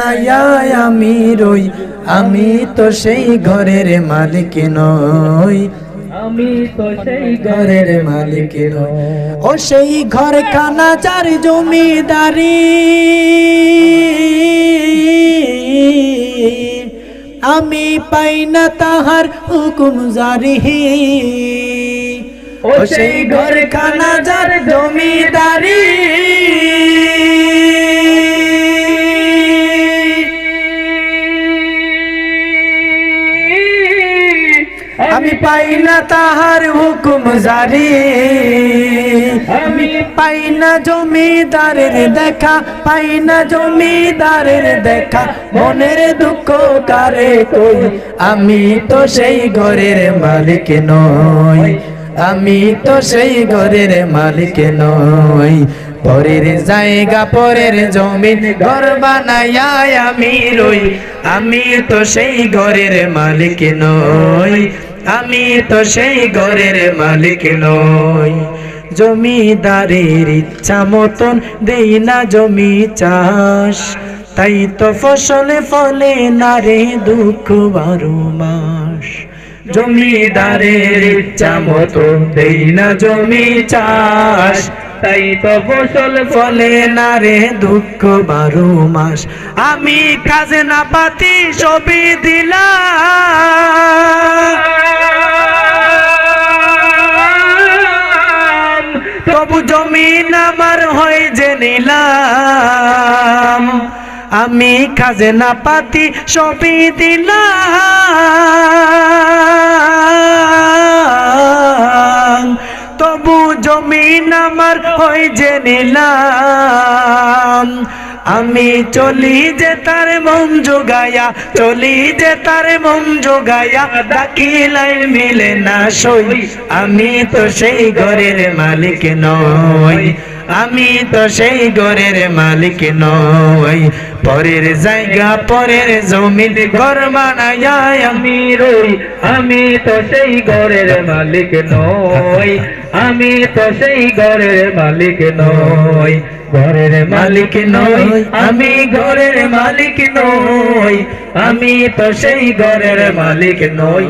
আমি রই আমি তো সেই ঘরের মালিক নই। আমি তো সেই ঘরের মালিক নই। ও সেই ঘর খানা চার জমিদারি। আমি পাই না তাহার হুকুম জারি। ও সেই ঘর খানা আমি পাই না তাহার হুকুম জারি। আমি পাই না জমিদারের দেখা, পাই না জমিদারের দেখা, মনের দুঃখ কারে কই? আমি তো সেই ঘরের মালিক নই। আমি তো সেই ঘরের মালিক নই। পরের জায়গা, পরের জমিন, ঘর বানাইয়া আমি রই। আমি তো সেই ঘরের মালিক নই। আমি তো সেই ঘরের মালিক নই। জমিদারের ইচ্ছা মতন দেই না জমি চাষ। তাই তো ফসলে ফলে না রে দুঃখ বারো মাস। জমিদারের ইচ্ছা মতো দেই না জমি চাষ। তাই তো ফসল ফলে না রে দুঃখ বারো মাস। আমি কাজে না পাতি ছবি দিলাম। নিলাম। আমি কাজে না পাতি ছবি দিলাম। তবু জমিন আমার হয় যে নিলাম। আমি চলি যে তার মন যোগায়া চলি যে তার মন যোগায়া ডাকিলাই মিলে না সই। আমি তো সেই ঘরের মালিক নই। আমি তো সেই ঘরের মালিক নই। পরের জায়গা, পরের জমিন, ঘর বানায়া আমি রই। আমি তো সেই ঘরের মালিক নই। আমি তো সেই ঘরের মালিক নই। ঘরের মালিক নই, আমি ঘরের মালিক নই। আমি তো সেই ঘরের মালিক নই।